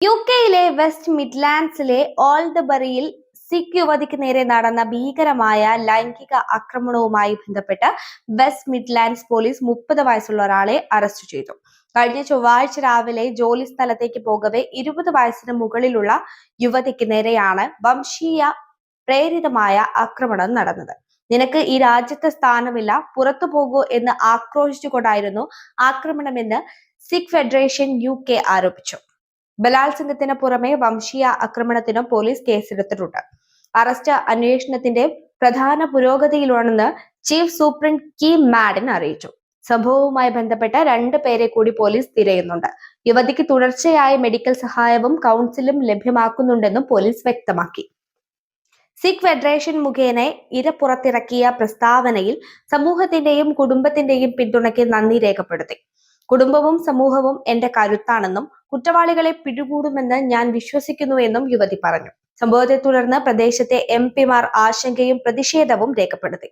U കെയിലെ west മിഡ്ലാൻഡ്സിലെ ഓൾഡബറിയിൽ Sikh യുവതിക്ക് നേരെ നടന്ന ഭീകരമായ ലൈംഗിക ആക്രമണവുമായി ബന്ധപ്പെട്ട് വെസ്റ്റ് മിഡ്ലാൻഡ്സ് പോലീസ് മുപ്പത് വയസ്സുള്ള ഒരാളെ അറസ്റ്റ് ചെയ്തു. കഴിഞ്ഞ ചൊവ്വാഴ്ച രാവിലെ ജോലി സ്ഥലത്തേക്ക് പോകവെ ഇരുപത് വയസ്സിന് മുകളിലുള്ള യുവതിക്ക് നേരെയാണ് വംശീയ പ്രേരിതമായ ആക്രമണം നടന്നത്. നിനക്ക് ഈ രാജ്യത്തെ സ്ഥാനമില്ല പുറത്തു പോകൂ എന്ന് ആക്രോശിച്ചുകൊണ്ടായിരുന്നു ആക്രമണമെന്ന് സിഖ് ഫെഡറേഷൻ യു കെ ആരോപിച്ചു. ബലാത്സംഗത്തിന് പുറമെ വംശീയ ആക്രമണത്തിനും പോലീസ് കേസെടുത്തിട്ടുണ്ട്. അറസ്റ്റ് അന്വേഷണത്തിന്റെ പ്രധാന പുരോഗതിയിലാണെന്ന് ചീഫ് സൂപ്രണ്ട് കി. മാഡൻ അറിയിച്ചു. സംഭവവുമായി ബന്ധപ്പെട്ട രണ്ട് പേരെ കൂടി പോലീസ് തിരയുന്നുണ്ട്. യുവതിക്ക് തുടർച്ചയായ മെഡിക്കൽ സഹായവും കൗൺസിലും ലഭ്യമാക്കുന്നുണ്ടെന്നും പോലീസ് വ്യക്തമാക്കി. സിഖ് ഫെഡറേഷൻ മുഖേന ഇര പുറത്തിറക്കിയ പ്രസ്താവനയിൽ സമൂഹത്തിന്റെയും കുടുംബത്തിന്റെയും പിന്തുണയ്ക്ക് നന്ദി രേഖപ്പെടുത്തി. കുടുംബവും സമൂഹവും എന്റെ കരുത്താണെന്നും കുറ്റവാളികളെ പിടികൂടുമെന്ന് ഞാൻ വിശ്വസിക്കുന്നുവെന്നും യുവതി പറഞ്ഞു. സംഭവത്തെ തുടർന്ന് പ്രദേശത്തെ എം പിമാർ ആശങ്കയും പ്രതിഷേധവും രേഖപ്പെടുത്തി.